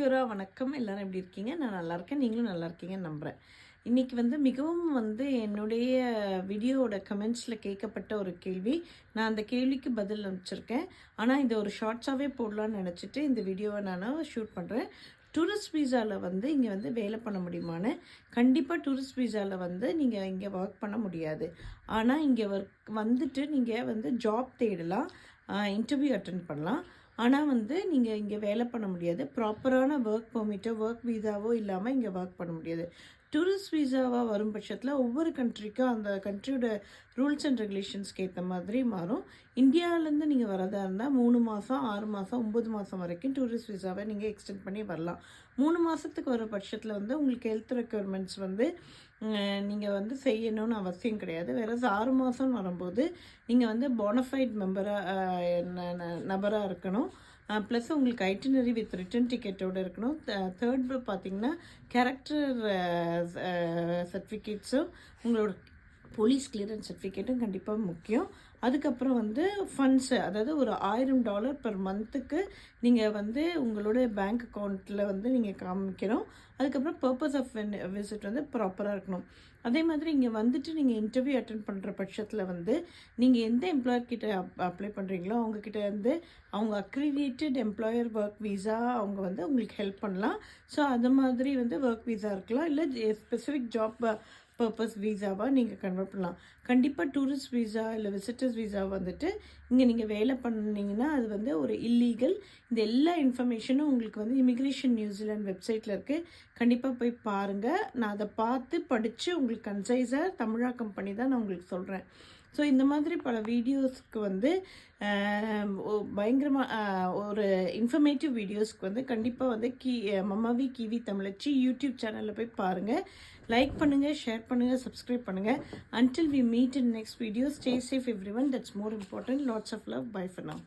Acura வணக்கம். எல்லாரும் எப்படி இருக்கீங்க? நான் நல்லா இருக்கேன். நீங்களும் நல்லா இருக்கீங்கன்னு நம்புகிறேன் இன்றைக்கி வந்து மிகவும் வந்து என்னுடைய வீடியோவோட கமெண்ட்ஸில் கேட்கப்பட்ட ஒரு கேள்வி. நான் அந்த கேள்விக்கு பதில் அனுப்பிச்சிருக்கேன். ஆனால் இதை ஒரு ஷார்ட்ஸாகவே போடலான்னு நினச்சிட்டு இந்த வீடியோவை நான் ஷூட் பண்ணுறேன் டூரிஸ்ட் வீசாவில் வந்து இங்கே வந்து வேலை பண்ண முடியுமான்னு? கண்டிப்பாக டூரிஸ்ட் வீசாவில் வந்து நீங்கள் இங்கே ஒர்க் பண்ண முடியாது. ஆனால் இங்கே ஒர்க் வந்துட்டு நீங்கள் வந்து ஜாப் தேடலாம். இன்டர்வியூ அட்டன் பண்ணலாம். ஆனால் வந்து நீங்கள் இங்கே வேலை பண்ண முடியாது. ப்ராப்பரான ஒர்க் பெர்மிட்டோ ஒர்க் வீசாவோ இல்லாமல் இங்கே ஒர்க் பண்ண முடியாது. டூரிஸ்ட் வீசாவாக வரும் பட்சத்தில் ஒவ்வொரு கண்ட்ரிக்கும் அந்த கண்ட்ரியோட ரூல்ஸ் அண்ட் ரெகுலேஷன்ஸ்க்கு ஏற்ற மாதிரி மாறும். இந்தியாவிலேருந்து நீங்கள் வரதா இருந்தால் மூணு மாதம் ஆறு மாதம் ஒம்பது மாதம் வரைக்கும் டூரிஸ்ட் வீசாவை நீங்கள் எக்ஸ்டெண்ட் பண்ணி வரலாம். மூணு மாதத்துக்கு வர பட்சத்தில் வந்து உங்களுக்கு ஹெல்த் ரெக்குயர்மெண்ட்ஸ் வந்து நீங்கள் வந்து செய்யணும்னு அவசியம் கிடையாது. வேற ஆறு மாதம் வரும்போது நீங்கள் வந்து போனஃபைட் மெம்பராக நபராக இருக்கணும். ப்ளஸ் உங்களுக்கு ஐட்டினரி வித் ரிட்டன் டிக்கெட்டோடு இருக்கணும். தேர்ட் பார்த்தீங்கன்னா கேரக்டர் சர்டிஃபிகேட்ஸும் உங்களோட போலீஸ் கிளியரன்ஸ் சர்டிஃபிகேட்டும் கண்டிப்பாக முக்கியம். அதுக்கப்புறம் வந்து ஃபண்ட்ஸு அதாவது ஒரு ஆயிரம் டாலர் பர் மந்த்துக்கு நீங்கள் வந்து உங்களுடைய பேங்க் அக்கௌண்ட்டில் வந்து நீங்கள் காமிக்கணும். அதுக்கப்புறம் பர்பஸ் ஆஃப் விசிட் வந்து ப்ராப்பராக இருக்கணும். அதே மாதிரி இங்கே வந்துட்டு நீங்கள் இன்டர்வியூ அட்டன் பண்ணுற பட்சத்தில் வந்து நீங்கள் எந்த எம்ப்ளாயர் கிட்ட அப் அப்ளை பண்ணுறீங்களோ அவங்கக்கிட்ட வந்து அவங்க அக்ரிடியேட்டட் எம்ப்ளாயர் ஒர்க் வீசா அவங்க வந்து உங்களுக்கு ஹெல்ப் பண்ணலாம். ஸோ அது மாதிரி வந்து ஒர்க் விசா இருக்கலாம். இல்லை ஸ்பெசிஃபிக் ஜாப் பர்பஸ் வீசாவாக நீங்கள் கன்வெர்ட் பண்ணலாம். கண்டிப்பாக டூரிஸ்ட் வீசா இல்லை விசிட்டர்ஸ் வீசா வந்துட்டு இங்கே நீங்கள் வேலை பண்ணிங்கன்னா அது வந்து ஒரு இல்லீகல் இந்த எல்லா இன்ஃபர்மேஷனும் உங்களுக்கு வந்து இமிக்ரேஷன் நியூசிலாண்ட் வெப்சைட்டில் இருக்குது கண்டிப்பாக போய் பாருங்கள் நான் அதை பார்த்து படித்து உங்களுக்கு கன்சைஸாக தமிழாக்கம் பண்ணி தான் நான் உங்களுக்கு சொல்கிறேன் ஸோ இந்த மாதிரி பல வீடியோஸ்க்கு வந்து பயங்கரமாக ஒரு இன்ஃபர்மேட்டிவ் வீடியோஸ்க்கு வந்து கண்டிப்பாக வந்து கி மம்மாவி கிவி தமிழச்சி யூடியூப் சேனலில் போய் பாருங்கள் லைக் பண்ணுங்கள் ஷேர் பண்ணுங்கள் சப்ஸ்கிரைப் பண்ணுங்கள் until we meet in next video stay safe everyone that's more important lots of love bye for now